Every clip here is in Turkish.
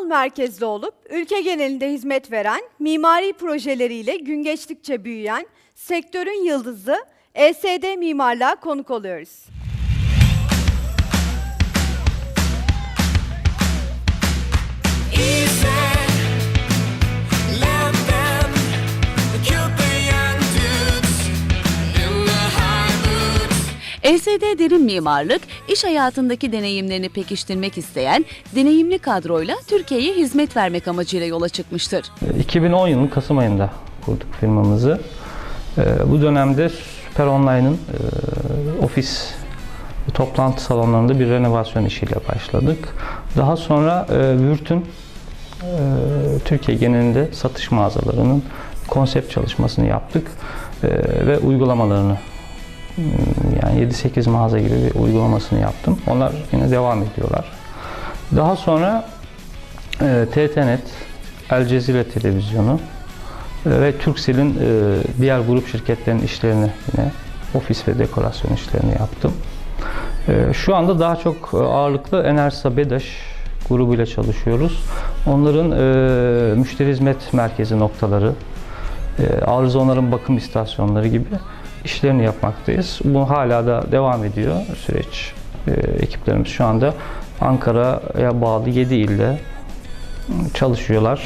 İstanbul merkezli olup ülke genelinde hizmet veren, mimari projeleriyle gün geçtikçe büyüyen sektörün yıldızı ESD Mimarlığa konuk oluyoruz. ESD Derin Mimarlık, iş hayatındaki deneyimlerini pekiştirmek isteyen deneyimli kadroyla Türkiye'ye hizmet vermek amacıyla yola çıkmıştır. 2010 yılının Kasım ayında kurduk firmamızı. Ee, Bu dönemde Süper Online'ın e, ofis toplantı salonlarında bir renovasyon işiyle başladık. Daha sonra e, Vürt'ün e, Türkiye genelinde satış mağazalarının konsept çalışmasını yaptık E, ve uygulamalarını yani 7-8 mağaza gibi bir uygulamasını yaptım. Onlar yine devam ediyorlar. Daha sonra e, TTNet, El Cezire Televizyonu e, ve Turkcell'in e, diğer grup şirketlerinin işlerini yine ofis ve dekorasyon işlerini yaptım. E, Şu anda daha çok e, ağırlıklı Enerjisa Bedaş grubuyla çalışıyoruz. Onların e, müşteri hizmet merkezi noktaları, e, arıza onarım bakım istasyonları gibi işlerini yapmaktayız. Bu hala da devam ediyor süreç. E, ekiplerimiz şu anda Ankara'ya bağlı 7 ilde çalışıyorlar.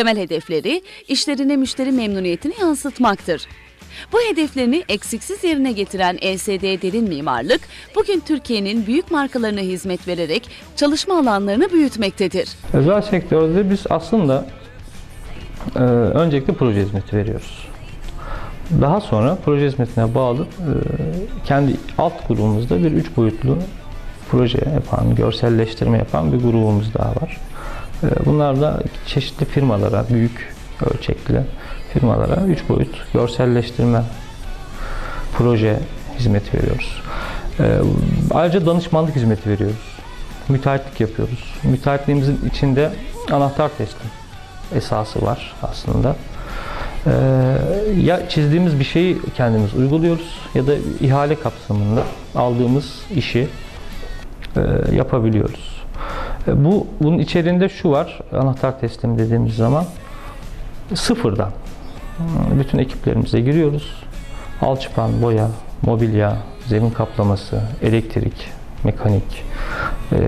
Temel hedefleri işlerine müşteri memnuniyetini yansıtmaktır. Bu hedeflerini eksiksiz yerine getiren ESD Derin Mimarlık, bugün Türkiye'nin büyük markalarına hizmet vererek çalışma alanlarını büyütmektedir. Özel sektörde biz aslında e, öncelikle proje hizmeti veriyoruz. Daha sonra proje hizmetine bağlı e, kendi alt grubumuzda bir üç boyutlu proje yapan, görselleştirme yapan bir grubumuz daha var. E, bunlar da çeşitli firmalara, büyük ölçekli firmalara üç boyut görselleştirme proje hizmeti veriyoruz. E, ayrıca danışmanlık hizmeti veriyoruz müteahhitlik yapıyoruz. Müteahhitliğimizin içinde anahtar teslim esası var aslında. Ee, ya çizdiğimiz bir şeyi kendimiz uyguluyoruz ya da ihale kapsamında aldığımız işi e, yapabiliyoruz. E, bu bunun içerisinde şu var. Anahtar teslim dediğimiz zaman sıfırdan hmm, bütün ekiplerimize giriyoruz. Alçıpan, boya, mobilya, zemin kaplaması, elektrik, mekanik, e,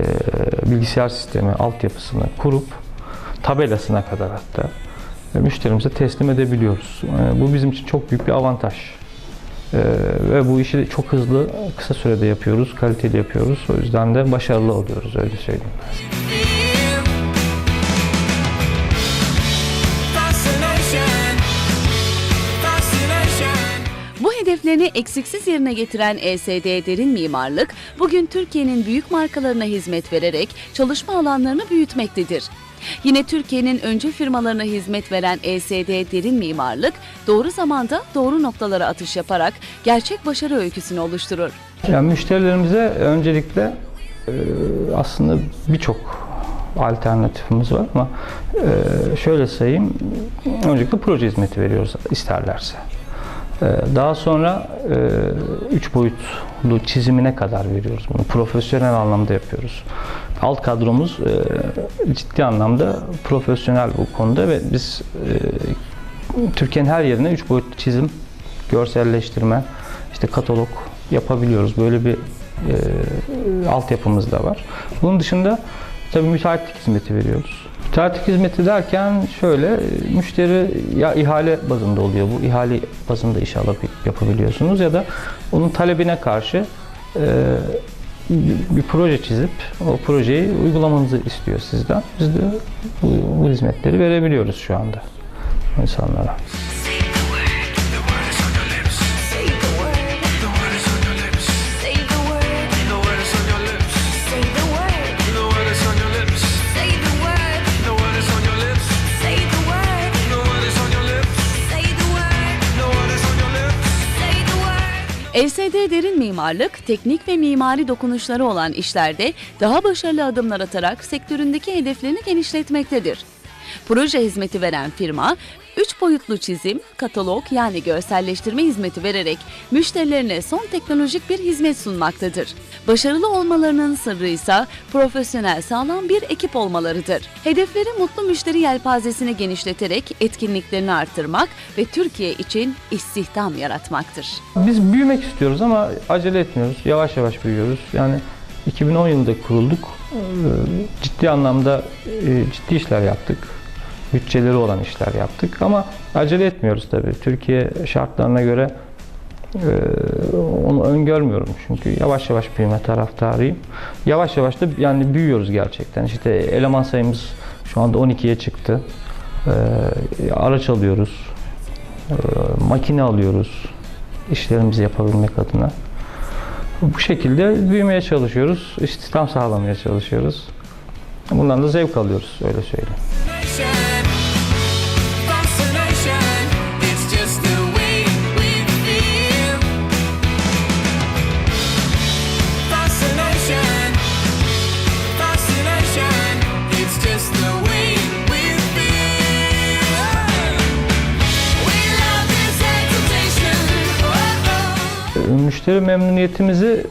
bilgisayar sistemi altyapısını kurup tabelasına kadar hatta e, müşterimize teslim edebiliyoruz. E, bu bizim için çok büyük bir avantaj. E, ve bu işi çok hızlı, kısa sürede yapıyoruz, kaliteli yapıyoruz. O yüzden de başarılı oluyoruz öyle söyleyeyim. Bu hedeflerini eksiksiz yerine getiren ESD Derin Mimarlık, bugün Türkiye'nin büyük markalarına hizmet vererek çalışma alanlarını büyütmektedir. Yine Türkiye'nin öncü firmalarına hizmet veren ESD Derin Mimarlık, doğru zamanda doğru noktalara atış yaparak gerçek başarı öyküsünü oluşturur. Yani müşterilerimize öncelikle e, aslında birçok alternatifimiz var ama e, şöyle sayayım. Öncelikle proje hizmeti veriyoruz isterlerse. E, Daha sonra 3 boyutlu çizimine kadar veriyoruz bunu. Profesyonel anlamda yapıyoruz. Alt kadromuz e, ciddi anlamda profesyonel bu konuda ve biz e, Türkiye'nin her yerine 3 boyutlu çizim, görselleştirme, işte katalog yapabiliyoruz. Böyle bir e, altyapımız da var. Bunun dışında tabii müteahhitlik hizmeti veriyoruz. Müteahhitlik hizmeti derken şöyle, e, müşteri ya ihale bazında oluyor bu. ihale bazında iş alıp yapabiliyorsunuz ya da onun talebine karşı e, bir proje çizip o projeyi uygulamanızı istiyor sizden. Biz de bu, bu hizmetleri verebiliyoruz şu anda insanlara. LSD Derin Mimarlık, teknik ve mimari dokunuşları olan işlerde daha başarılı adımlar atarak sektöründeki hedeflerini genişletmektedir. Proje hizmeti veren firma, 3 boyutlu çizim, katalog yani görselleştirme hizmeti vererek müşterilerine son teknolojik bir hizmet sunmaktadır. Başarılı olmalarının sırrı ise profesyonel sağlam bir ekip olmalarıdır. Hedefleri mutlu müşteri yelpazesini genişleterek etkinliklerini artırmak ve Türkiye için istihdam yaratmaktır. Biz büyümek istiyoruz ama acele etmiyoruz. Yavaş yavaş büyüyoruz. Yani 2010 yılında kurulduk. Ee, Ciddi anlamda e, ciddi işler yaptık. Bütçeleri olan işler yaptık ama acele etmiyoruz tabii. Türkiye şartlarına göre e, onu öngörmüyorum çünkü yavaş yavaş büyüme taraftarıyım. Yavaş yavaş da yani büyüyoruz gerçekten. İşte eleman sayımız şu anda 12'ye çıktı. Ee, araç alıyoruz. Ee, makine alıyoruz işlerimizi yapabilmek adına. Bu şekilde büyümeye çalışıyoruz, istihdam sağlamaya çalışıyoruz. Bundan da zevk alıyoruz, öyle söyleyeyim. Memnuniyetimizi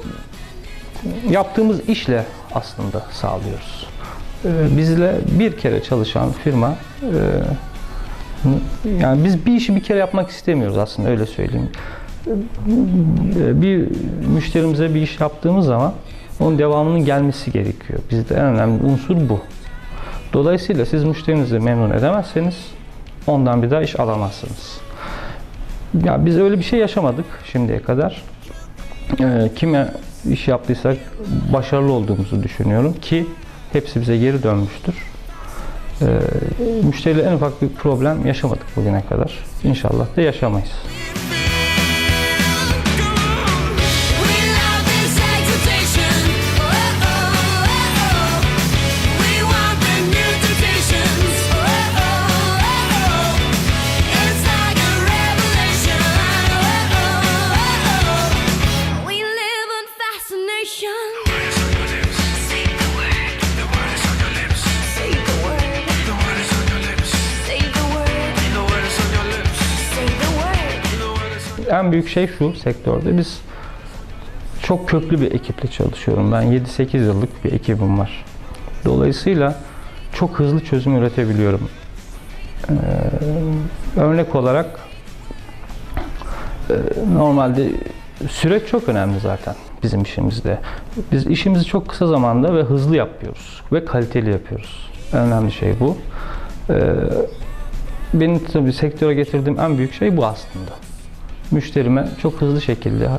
yaptığımız işle aslında sağlıyoruz. Ee, Bizle bir kere çalışan firma e, yani biz bir işi bir kere yapmak istemiyoruz aslında öyle söyleyeyim. Ee, Bir müşterimize bir iş yaptığımız zaman onun devamının gelmesi gerekiyor. Bizde en önemli unsur bu. Dolayısıyla siz müşterinizi memnun edemezseniz ondan bir daha iş alamazsınız. Ya biz öyle bir şey yaşamadık şimdiye kadar. Ee, kime iş yaptıysak başarılı olduğumuzu düşünüyorum ki hepsi bize geri dönmüştür. Ee, müşteriyle en ufak bir problem yaşamadık bugüne kadar. İnşallah da yaşamayız. En büyük şey şu sektörde biz çok köklü bir ekiple çalışıyorum. Ben 7-8 yıllık bir ekibim var. Dolayısıyla çok hızlı çözüm üretebiliyorum. Ee, örnek olarak e, normalde süreç çok önemli zaten bizim işimizde. Biz işimizi çok kısa zamanda ve hızlı yapıyoruz ve kaliteli yapıyoruz. Önemli şey bu. Ee, benim tabii sektöre getirdiğim en büyük şey bu aslında müşterime çok hızlı şekilde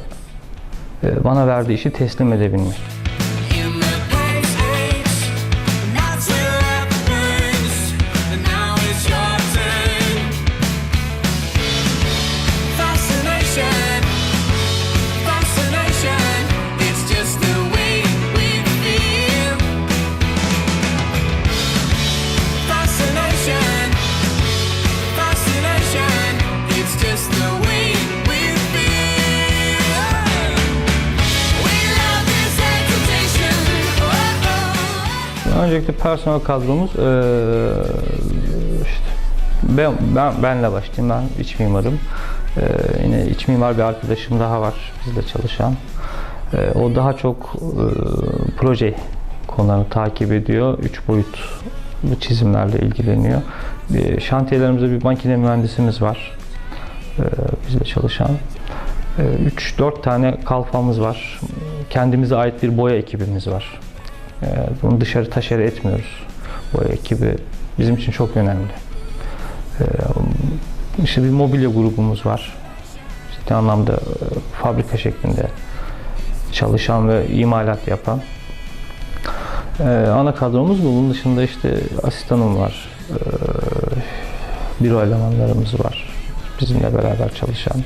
e, bana verdiği işi teslim edebilmek. Öncelikle personel kadromuz e, işte ben, ben benle başlayayım. Ben iç mimarım. E, yine iç mimar bir arkadaşım daha var bizle çalışan. E, o daha çok e, proje konularını takip ediyor. Üç boyut bu çizimlerle ilgileniyor. Bir, şantiyelerimizde bir makine mühendisimiz var. E, bizle çalışan. 3-4 tane kalfamız var. Kendimize ait bir boya ekibimiz var. Ee, Bunu dışarı taşere etmiyoruz. Boya ekibi bizim için çok önemli. Ee, İşte bir mobilya grubumuz var. Ciddi anlamda e, fabrika şeklinde çalışan ve imalat yapan. Ee, Ana kadromuz bu. Bunun dışında işte asistanım var. Büro elemanlarımız var. Bizimle beraber çalışan.